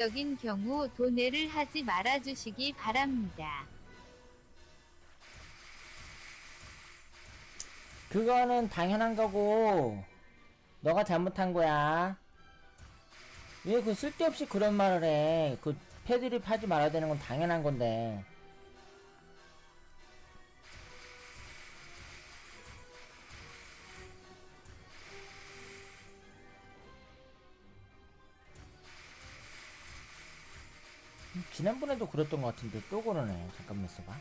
적인 경우 도내를 하지 말아주시기 바랍니다. 그거는 당연한 거고 너가 잘못한 거야. 왜 그 쓸데없이 그런 말을 해그 패드립 하지 말아야 되는 건 당연한 건데 지난번에도 그랬던 것 같은데 또 그러네 잠깐만 있어봐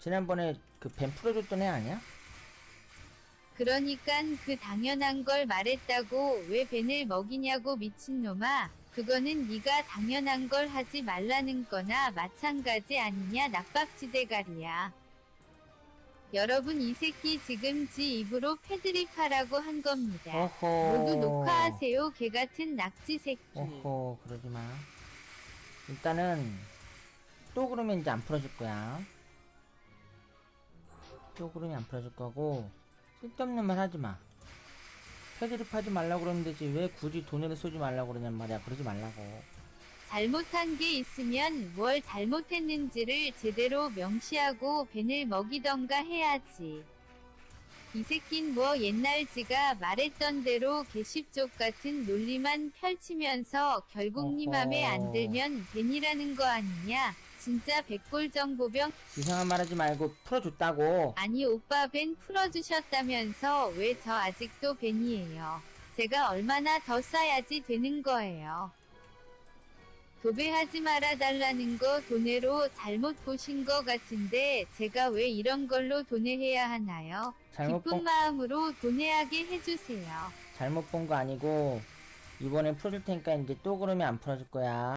지난번에 그 뱀 풀어줬던 애 아니야? 그러니깐 그 당연한 걸 말했다고 왜 벤을 먹이냐고 미친놈아. 그거는 네가 당연한 걸 하지 말라는 거나 마찬가지 아니냐 낙박지대가리야. 여러분 이 새끼 지금 지 입으로 패드립 하라고 한 겁니다. 어허. 모두 녹화하세요 개같은 낙지 새끼. 오호, 그러지 마. 일단은, 또 그러면 이제 안 풀어줄 거야. 또 그러면 안 풀어줄 거고, 쓸데없는 말 하지 마. 패드립 하지 말라고 되지. 왜 굳이 돈을 쏘지 말라고 그러냔 말이야. 그러지 말라고. 잘못한 게 있으면 뭘 잘못했는지를 제대로 명시하고 벤을 먹이던가 해야지. 이 새낀 뭐 옛날 지가 말했던 대로 개십족 같은 논리만 펼치면서 결국 니 맘에 안 들면 벤이라는 거 아니냐? 진짜 백골 정보병 이상한 말 하지 말고 풀어줬다고. 아니 오빠 벤 풀어주셨다면서 왜 저 아직도 벤이에요. 제가 얼마나 더 싸야지 되는 거예요. 도배하지 말아달라는 거 돈으로 잘못 보신 거 같은데 제가 왜 이런 걸로 돈해해야 하나요? 잘못 기쁜 본, 마음으로 돈해하게 해주세요. 잘못 본 거 아니고, 이번엔 풀어줄 테니까 이제 또 그러면 안 풀어줄 거야.